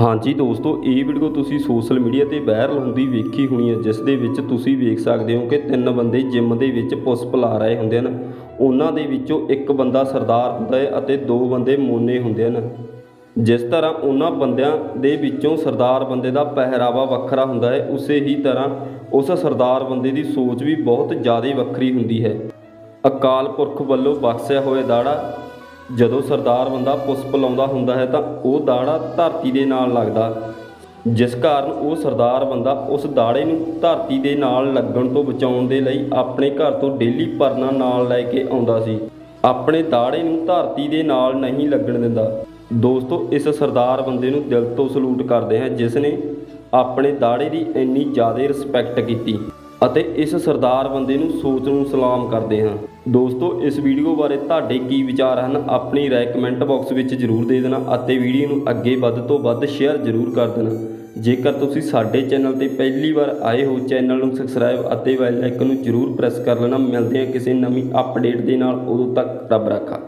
ਹਾਂਜੀ ਦੋਸਤੋ, ਇਹ ਵੀਡੀਓ ਤੁਸੀਂ ਸੋਸ਼ਲ ਮੀਡੀਆ ਤੇ ਵਾਇਰਲ ਹੁੰਦੀ ਵੇਖੀ ਹੋਣੀ ਹੈ, ਜਿਸ ਦੇ ਵਿੱਚ ਤੁਸੀਂ ਵੇਖ ਸਕਦੇ ਹੋ ਕਿ ਤਿੰਨ ਬੰਦੇ ਜਿਮ ਦੇ ਵਿੱਚ ਪੁਸ਼ਪ ਲਾ ਰਹੇ ਹੁੰਦੇ ਹਨ। ਉਹਨਾਂ ਦੇ ਵਿੱਚੋਂ ਇੱਕ ਬੰਦਾ ਸਰਦਾਰ ਹੁੰਦਾ ਹੈ ਅਤੇ ਦੋ ਬੰਦੇ ਮੋਨੇ ਹੁੰਦੇ ਹਨ। ਜਿਸ ਤਰ੍ਹਾਂ ਉਹਨਾਂ ਬੰਦਿਆਂ ਦੇ ਵਿੱਚੋਂ ਸਰਦਾਰ ਬੰਦੇ ਦਾ ਪਹਿਰਾਵਾ ਵੱਖਰਾ ਹੁੰਦਾ ਹੈ, ਉਸੇ ਹੀ ਤਰ੍ਹਾਂ ਉਸ ਸਰਦਾਰ ਬੰਦੇ ਦੀ ਸੋਚ ਵੀ ਬਹੁਤ ਜ਼ਿਆਦਾ ਵੱਖਰੀ ਹੁੰਦੀ ਹੈ। ਅਕਾਲ ਪੁਰਖ ਵੱਲੋਂ ਬਖਸ਼ਿਆ ਹੋਇਆ ਦਾੜਾ ਜਦੋਂ ਸਰਦਾਰ ਬੰਦਾ ਪੁਸ਼ਪ ਲਾਉਂਦਾ ਹੁੰਦਾ ਹੈ ਤਾਂ ਉਹ ਦਾੜਾ ਧਰਤੀ ਦੇ ਨਾਲ ਲੱਗਦਾ। ਜਿਸ ਕਾਰਨ ਉਹ ਸਰਦਾਰ ਬੰਦਾ ਉਸ ਦਾੜੇ ਨੂੰ ਧਰਤੀ ਦੇ ਨਾਲ ਲੱਗਣ ਤੋਂ ਬਚਾਉਣ ਦੇ ਲਈ ਆਪਣੇ ਘਰ ਤੋਂ ਡੇਲੀ ਪਰਨਾ ਨਾਲ ਲੈ ਕੇ ਆਉਂਦਾ ਸੀ। ਆਪਣੇ ਦਾੜੇ ਨੂੰ ਧਰਤੀ ਦੇ ਨਾਲ ਨਹੀਂ ਲੱਗਣ ਦਿੰਦਾ। ਦੋਸਤੋ, ਇਸ ਸਰਦਾਰ ਬੰਦੇ ਨੂੰ ਦਿਲ ਤੋਂ ਸਲੂਟ ਕਰਦੇ ਹਾਂ ਜਿਸ ਨੇ ਆਪਣੇ ਦਾੜੇ ਦੀ ਇੰਨੀ ਜ਼ਿਆਦਾ ਰਿਸਪੈਕਟ ਕੀਤੀ। ਅਤੇ ਇਸ ਸਰਦਾਰ ਬੰਦੇ ਨੂੰ ਸੋਚ ਨੂੰ ਸਲਾਮ ਕਰਦੇ ਹਾਂ। ਦੋਸਤੋ, ਇਸ ਵੀਡੀਓ ਬਾਰੇ ਤੁਹਾਡੇ ਕੀ ਵਿਚਾਰ ਹਨ, ਆਪਣੀ ਰਾਏ ਕਮੈਂਟ ਬਾਕਸ ਵਿੱਚ ਜਰੂਰ ਦੇ ਦੇਣਾ ਅਤੇ ਵੀਡੀਓ ਨੂੰ ਅੱਗੇ ਵੱਧ ਤੋਂ ਵੱਧ ਸ਼ੇਅਰ ਜਰੂਰ ਕਰ ਦੇਣਾ। ਜੇਕਰ ਤੁਸੀਂ ਸਾਡੇ ਚੈਨਲ ਤੇ ਪਹਿਲੀ ਵਾਰ ਆਏ ਹੋ, ਚੈਨਲ ਨੂੰ ਸਬਸਕ੍ਰਾਈਬ ਅਤੇ ਬੈਲ ਆਈਕਨ ਨੂੰ ਜਰੂਰ ਪ੍ਰੈਸ ਕਰ ਲੈਣਾ। ਮਿਲਦੇ ਹਾਂ ਕਿਸੇ ਨਵੀਂ ਅਪਡੇਟ ਦੇ ਨਾਲ। ਉਦੋਂ ਤੱਕ ਰੱਬ ਰਾਖਾ।